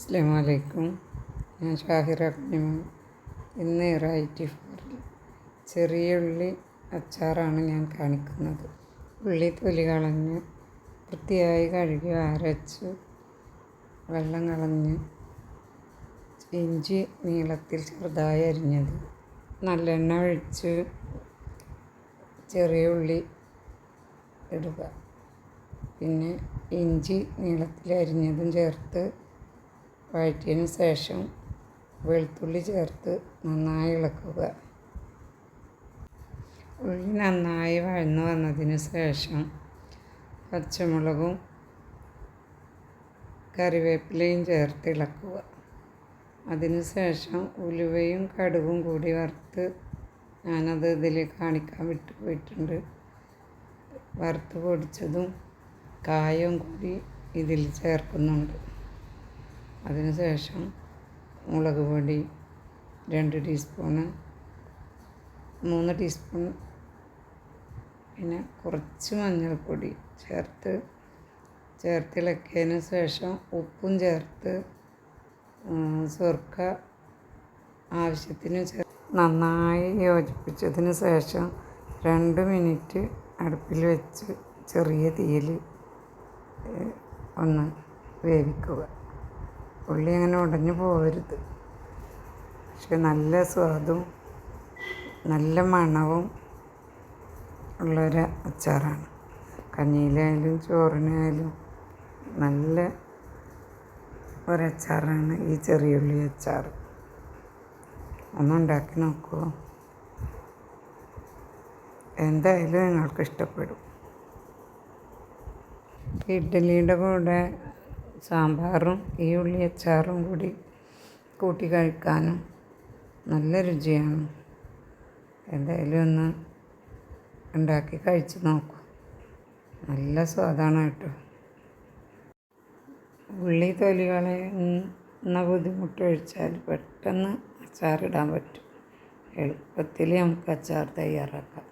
അസ്ലാമലൈക്കും ഞാൻ ഷാഹിറ കുഞ്ഞിമ ഇന്ന് റൈറ്റി ഫോറിൽ ചെറിയ ഉള്ളി അച്ചാറാണ് ഞാൻ കാണിക്കുന്നത്. ഉള്ളി തൊലി കളഞ്ഞ് വൃത്തിയായി കഴുകി അരച്ച് വെള്ളം കളഞ്ഞ് ഇഞ്ചി നീളത്തിൽ ചെറുതായി അരിഞ്ഞത്. നല്ലെണ്ണ ഒഴിച്ച് ചെറിയ ഉള്ളി ഇടുക. പിന്നെ ഇഞ്ചി നീളത്തിൽ അരിഞ്ഞതും ചേർത്ത് വഴറ്റിയതിന് ശേഷം വെളുത്തുള്ളി ചേർത്ത് നന്നായി ഇളക്കുക. ഉള്ളി നന്നായി വഴന്നു വന്നതിന് ശേഷം പച്ചമുളകും കറിവേപ്പിലയും ചേർത്ത് ഇളക്കുക. അതിന് ശേഷം ഉലുവയും കടുകും കൂടി വറുത്ത് ഞാനത് ഇതിൽ കാണിക്കാൻ വിട്ടു പോയിട്ടുണ്ട്. വറുത്ത് പൊടിച്ചതും കായവും കൂടി ഇതിൽ ചേർക്കുന്നുണ്ട്. അതിന് ശേഷം മുളക് പൊടി രണ്ട് ടീസ്പൂണ് മൂന്ന് ടീസ്പൂൺ പിന്നെ കുറച്ച് മഞ്ഞൾപ്പൊടി ചേർത്ത് ചേർത്തിളക്കിയതിന് ശേഷം ഉപ്പും ചേർത്ത് സുർക്ക ആവശ്യത്തിന് ചേർ നന്നായി യോജിപ്പിച്ചതിന് ശേഷം രണ്ട് മിനിറ്റ് അടുപ്പിൽ വെച്ച് ചെറിയ തീയിൽ ഒന്ന് വേവിക്കുക. ഉള്ളി അങ്ങനെ ഉടഞ്ഞു പോകരുത് പക്ഷെ നല്ല സ്വാദും നല്ല മണവും ഉള്ളൊരു അച്ചാറാണ്. കഞ്ഞിയിലായാലും ചോറിനായാലും നല്ല ഒരച്ചാറാണ് ഈ ചെറിയുള്ളി അച്ചാർ. ഒന്നുണ്ടാക്കി നോക്കൂ. എന്തായാലും നിങ്ങൾക്ക് ഇഷ്ടപ്പെടും ഇഡ്ഡലിയുടെ കൂടെ സാമ്പാറും ഈ ഉള്ളി അച്ചാറും കൂടി കൂട്ടി കഴിക്കാനും നല്ല രുചിയാണ്. എന്തായാലും ഒന്ന് ഉണ്ടാക്കി കഴിച്ച് നോക്കൂ. നല്ല സ്വാദാണ് കേട്ടോ. ഉള്ളി തൊലികളെ എന്ന ബുദ്ധിമുട്ട് ഒഴിച്ചാൽ പെട്ടെന്ന് അച്ചാറിടാൻ പറ്റും. എളുപ്പത്തിൽ നമുക്ക് അച്ചാർ തയ്യാറാക്കാം.